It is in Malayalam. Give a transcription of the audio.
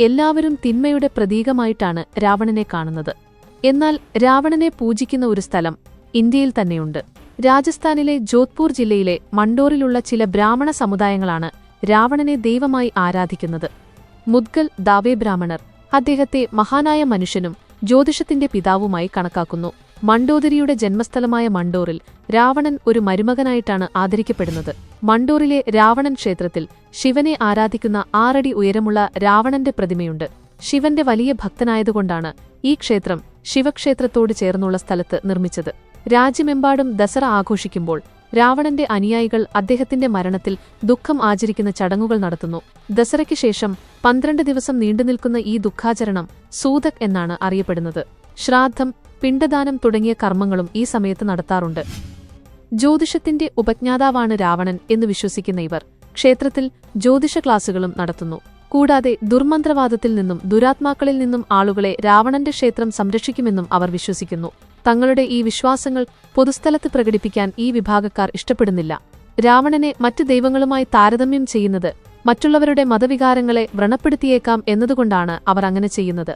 എല്ലാവരും തിന്മയുടെ പ്രതീകമായിട്ടാണ് രാവണനെ കാണുന്നത്. എന്നാൽ രാവണനെ പൂജിക്കുന്ന ഒരു സ്ഥലം ഇന്ത്യയിൽ തന്നെയുണ്ട്. രാജസ്ഥാനിലെ ജോധ്പൂർ ജില്ലയിലെ മണ്ടോറിലുള്ള ചില ബ്രാഹ്മണ സമുദായങ്ങളാണ് രാവണനെ ദൈവമായി ആരാധിക്കുന്നത്. മുദ്ഗൽ ദാവേ ബ്രാഹ്മണർ അദ്ദേഹത്തെ മഹാനായ മനുഷ്യനും ജ്യോതിഷത്തിന്റെ പിതാവുമായി കണക്കാക്കുന്നു. മണ്ടോദരിയുടെ ജന്മസ്ഥലമായ മണ്ടോറിൽ രാവണൻ ഒരു മരുമകനായിട്ടാണ് ആദരിക്കപ്പെടുന്നത്. മണ്ടോറിലെ രാവണൻ ക്ഷേത്രത്തിൽ ശിവനെ ആരാധിക്കുന്ന ആറടി ഉയരമുള്ള രാവണന്റെ പ്രതിമയുണ്ട്. ശിവന്റെ വലിയ ഭക്തനായതുകൊണ്ടാണ് ഈ ക്ഷേത്രം ശിവക്ഷേത്രത്തോട് ചേർന്നുള്ള സ്ഥലത്ത് നിർമ്മിച്ചത്. രാജ്യമെമ്പാടും ദസറ ആഘോഷിക്കുമ്പോൾ രാവണന്റെ അനുയായികൾ അദ്ദേഹത്തിന്റെ മരണത്തിൽ ദുഃഖം ആചരിക്കുന്ന ചടങ്ങുകൾ നടത്തുന്നു. ദസറയ്ക്ക് ശേഷം പന്ത്രണ്ട് ദിവസം നീണ്ടുനിൽക്കുന്ന ഈ ദുഃഖാചരണം സൂതക് എന്നാണ് അറിയപ്പെടുന്നത്. ശ്രാദ്ധം പിണ്ടദാനം തുടങ്ങിയ കർമ്മങ്ങളും ഈ സമയത്ത് നടത്താറുണ്ട്. ജ്യോതിഷത്തിന്റെ ഉപജ്ഞാതാവാണ് രാവണൻ എന്ന് വിശ്വസിക്കുന്ന ഇവർ ക്ഷേത്രത്തിൽ ജ്യോതിഷ ക്ലാസുകളും നടത്തുന്നു. കൂടാതെ ദുർമന്ത്രവാദത്തിൽ നിന്നും ദുരാത്മാക്കളിൽ നിന്നും ആളുകളെ രാവണന്റെ ക്ഷേത്രം സംരക്ഷിക്കുമെന്നും അവർ വിശ്വസിക്കുന്നു. തങ്ങളുടെ ഈ വിശ്വാസങ്ങൾ പൊതുസ്ഥലത്ത് പ്രകടിപ്പിക്കാൻ ഈ വിഭാഗക്കാർ ഇഷ്ടപ്പെടുന്നില്ല. രാവണനെ മറ്റു ദൈവങ്ങളുമായി താരതമ്യം ചെയ്യുന്നത് മറ്റുള്ളവരുടെ മതവികാരങ്ങളെ വ്രണപ്പെടുത്തിയേക്കാം എന്നതുകൊണ്ടാണ് അവർ അങ്ങനെ ചെയ്യുന്നത്.